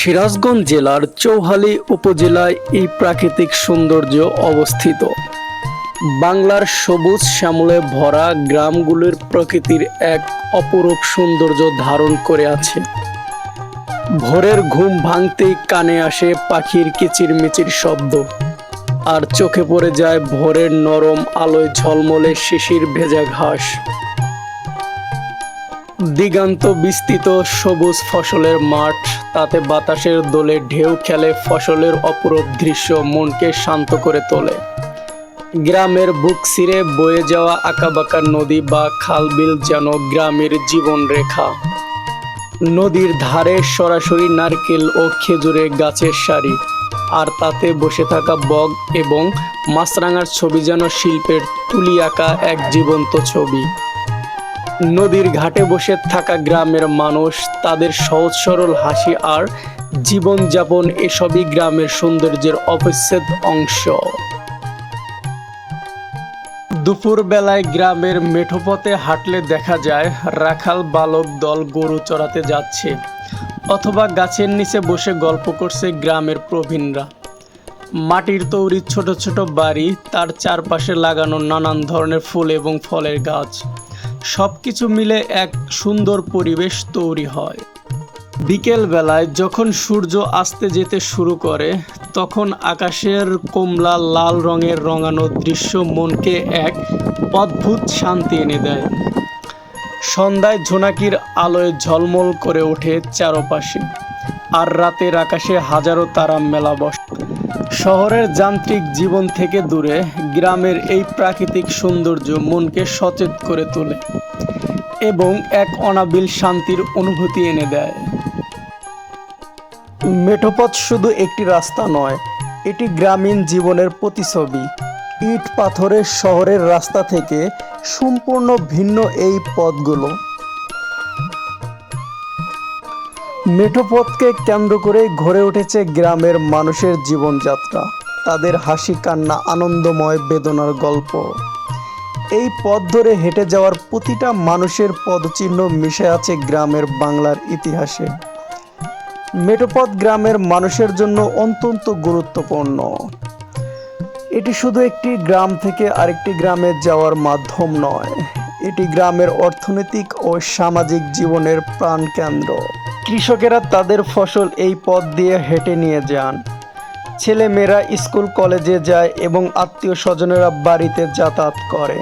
সিরাজগঞ্জ জেলার চৌহালি উপজেলায় এই প্রাকৃতিক সৌন্দর্য অবস্থিত। বাংলার সবুজ শ্যামলে ভরা গ্রামগুলির প্রকৃতির এক অপরূপ সৌন্দর্য ধারণ করে আছে। ভোরের ঘুম ভাঙতেই কানে আসে পাখির কিচিরমিচির শব্দ। আর চোখে পড়ে যায় ভোরের নরম আলোয় ঝলমলে শিশির ভেজা ঘাস। দিগান্ত বিস্তৃত সবুজ ফসলের মাঠ, তাতে বাতাসের দোলে ঢেউ খেলে ফসলের অপরূপ দৃশ্য মনকে শান্ত করে তোলে। গ্রামের বুক ছিঁড়ে বয়ে যাওয়া আঁকাবাঁকা নদী বা খালবিল যেন গ্রামের জীবনরেখা নদীর ধারে সরাসরি নারকেল ও খেজুরের গাছের সারি, আর তাতে বসে থাকা বগ এবং মাছরাঙার ছবি যেন শিল্পের তুলি আঁকা এক জীবন্ত ছবি। নদীর ঘাটে বসে থাকা গ্রামের মানুষ, তাদের সহজ সরল হাসি আর জীবনযাপন এসবই গ্রামের সৌন্দর্যের অবিচ্ছেদ অংশ। দুপুর বেলায় গ্রামের মেঠোপথে হাঁটলে দেখা যায়, রাখাল বালক দল গরু চড়াতে যাচ্ছে, অথবা গাছের নিচে বসে গল্প করছে গ্রামের প্রবীণরা। মাটির তৈরি ছোট ছোট বাড়ি, তার চারপাশে লাগানো নানান ধরনের ফুল এবং ফলের গাছ। সব কিছু মিলে এক সুন্দর পরিবেশ তৈরি হয়। বিকেল বেলায় যখন সূর্য আসতে যেতে শুরু করে, তখন আকাশের কমলা লাল রঙের রঙানো দৃশ্য মনকে এক অদ্ভুত শান্তি এনে দেয়। সন্ধ্যায় ঝোনাকির আলোয় ঝলমল করে ওঠে চারপাশে, আর রাতের আকাশে হাজারো তারা মেলা বসে। শহরের যান্ত্রিক জীবন থেকে দূরে গ্রামের এই প্রাকৃতিক সৌন্দর্য মনকে সচেত করে তোলে এবং এক অনাবিল শান্তির অনুভূতি এনে দেয়। মেঠোপথ শুধু একটি রাস্তা নয়, এটি গ্রামীণ জীবনের প্রতিছবি ইট পাথরের শহরের রাস্তা থেকে সম্পূর্ণ ভিন্ন এই পথগুলো। মেঠোপথকে কেন্দ্র করে ঘরে উঠেছে গ্রামের মানুষের জীবনযাত্রা। তাদের হাসি, কান্না, আনন্দময় বেদনার গল্প। এই পথ ধরে হেঁটে যাওয়ার প্রতিটা মানুষের পদচিহ্ন মিশে আছে গ্রামের বাংলার ইতিহাসে। মেটোপথ গ্রামের মানুষের জন্য অত্যন্ত গুরুত্বপূর্ণ। এটি শুধু একটি গ্রাম থেকে আরেকটি গ্রামে যাওয়ার মাধ্যম নয়। এটি গ্রামের অর্থনৈতিক ও সামাজিক জীবনের প্রাণকেন্দ্র। কৃষকেরা তাদের ফসল এই পথ দিয়ে হেঁটে নিয়ে যান। ছেলেমেয়েরা স্কুল, কলেজে যায় এবং আত্মীয় স্বজনেরা বাড়িতে যাতায়াত করে।